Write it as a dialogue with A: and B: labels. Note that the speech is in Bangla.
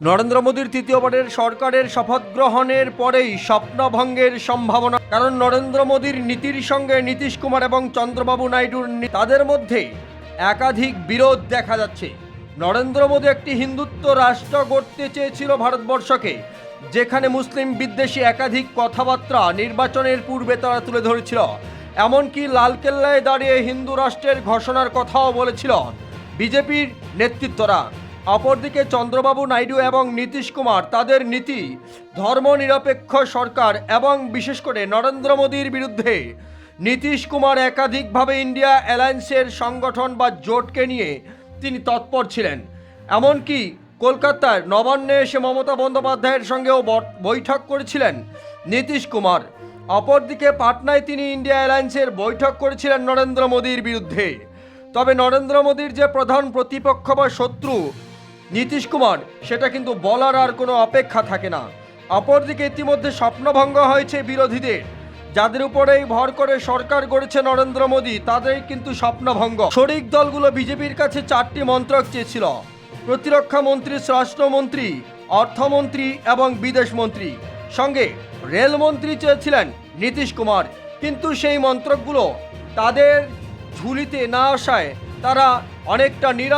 A: নরেন্দ্র মোদীর তৃতীয়বারের সরকারের শপথ গ্রহণের পরেই স্বপ্নভঙ্গের সম্ভাবনা। কারণ নরেন্দ্র মোদীর নীতির সঙ্গে নীতিশ কুমার এবং চন্দ্রবাবু নাইডুর তাদের মধ্যে একাধিক বিরোধ দেখা যাচ্ছে। নরেন্দ্র মোদী একটি হিন্দুত্ব রাষ্ট্র গড়তে চেয়েছিল ভারতবর্ষকে, যেখানে মুসলিম বিদ্বেষী একাধিক কথাবার্তা নির্বাচনের পূর্বে তারা তুলে ধরেছিল। এমনকি লালকেল্লায় দাঁড়িয়ে হিন্দু রাষ্ট্রের ঘোষণার কথাও বলেছিল বিজেপির নেতৃত্বরা। অপরদিকে চন্দ্রবাবু নাইডু এবং নীতিশ কুমার তাদের নীতি, ধর্মনিরপেক্ষ সরকার এবং বিশেষ করে নরেন্দ্র মোদীর বিরুদ্ধে। নীতিশ কুমার একাধিকভাবে ইন্ডিয়া অ্যালায়েন্সের সংগঠন বা জোটকে নিয়ে তিনি তৎপর ছিলেন। এমনকি কলকাতার নবান্নে এসে মমতা বন্দ্যোপাধ্যায়ের সঙ্গেও বৈঠক করেছিলেন নীতিশ কুমার। অপরদিকে পাটনায় তিনি ইন্ডিয়া অ্যালায়েন্সের বৈঠক করেছিলেন নরেন্দ্র মোদীর বিরুদ্ধে। তবে নরেন্দ্র মোদীর যে প্রধান প্রতিপক্ষ বা শত্রু নীতিশ কুমার, সেটা কিন্তু বলার আর কোনো অপেক্ষা থাকে না। অপরদিকে ইতিমধ্যে স্বপ্নভঙ্গ হয়েছে বিরোধীদের। যাদের উপরেই ভর করে সরকার গড়েছে নরেন্দ্র মোদী তাদের কিন্তু স্বপ্নভঙ্গ। শরিক দলগুলো বিজেপির কাছে চারটি মন্ত্রক চেয়েছিল। প্রতিরক্ষা মন্ত্রী, স্বরাষ্ট্রমন্ত্রী, অর্থমন্ত্রী এবং বিদেশ মন্ত্রী। সঙ্গে রেলমন্ত্রী চেয়েছিলেন নীতিশ কুমার। কিন্তু সেই মন্ত্রকগুলো তাদের ঝুলিতে না আসায় তারা অনেকটা নিরা